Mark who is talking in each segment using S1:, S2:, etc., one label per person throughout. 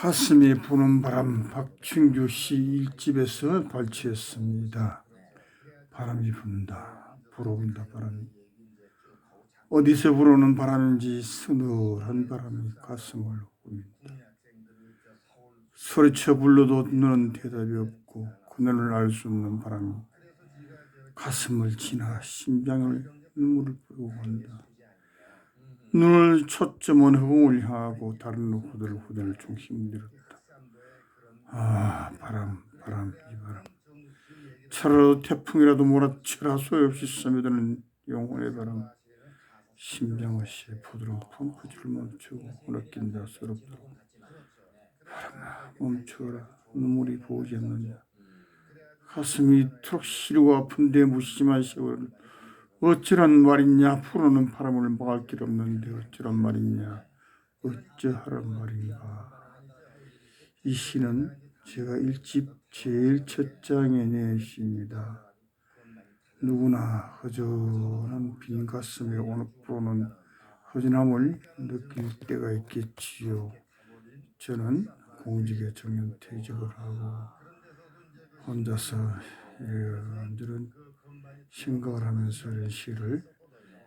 S1: 가슴이 부는 바람 박춘규 씨 일집에서 발췌했습니다. 바람이 분다. 불어온다 바람이. 어디서 불어오는 바람인지 서늘한 바람이 가슴을 옵니다. 소리쳐 불러도 너는 대답이 없고 그늘을 알 수 없는 바람이 가슴을 지나 심장을 눈물을 뿌리고 간다. 눈을 초점은 허공을 향하고 다른 후들 후들 중심을 잃었다. 아 바람 바람 이 바람. 차라도 태풍이라도 몰아쳐라 소용없이 스며드는 영혼의 바람. 심장어시의 부드러운 펌프질을 멈추고 흐느낀다 서럽도록. 바람아 멈추어라. 눈물이 보이지 않느냐. 가슴이 이토록 시리고 아픈데 무심한 세월을 어찌란 말이냐? 풀어는 바람을 막을 길 없는데 어찌란 말이냐? 어쩌하란 말인가? 이 시는 제가 일집 제일 첫 장에 낸 시입니다. 누구나 허전한 빈 가슴에 오늘 불어는 허전함을 느낄 때가 있겠지요. 저는 공직에 정년 퇴직을 하고 혼자서 이런저런 생각을 하면서 이런 시를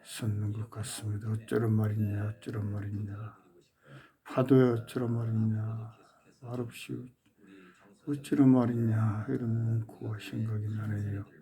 S1: 썼는 것 같습니다. 어쩌란 말이냐, 어쩌란 말이냐. 파도야 어쩌란 말이냐. 말없이 어쩌란 말이냐. 이런 문구가 생각이 나네요.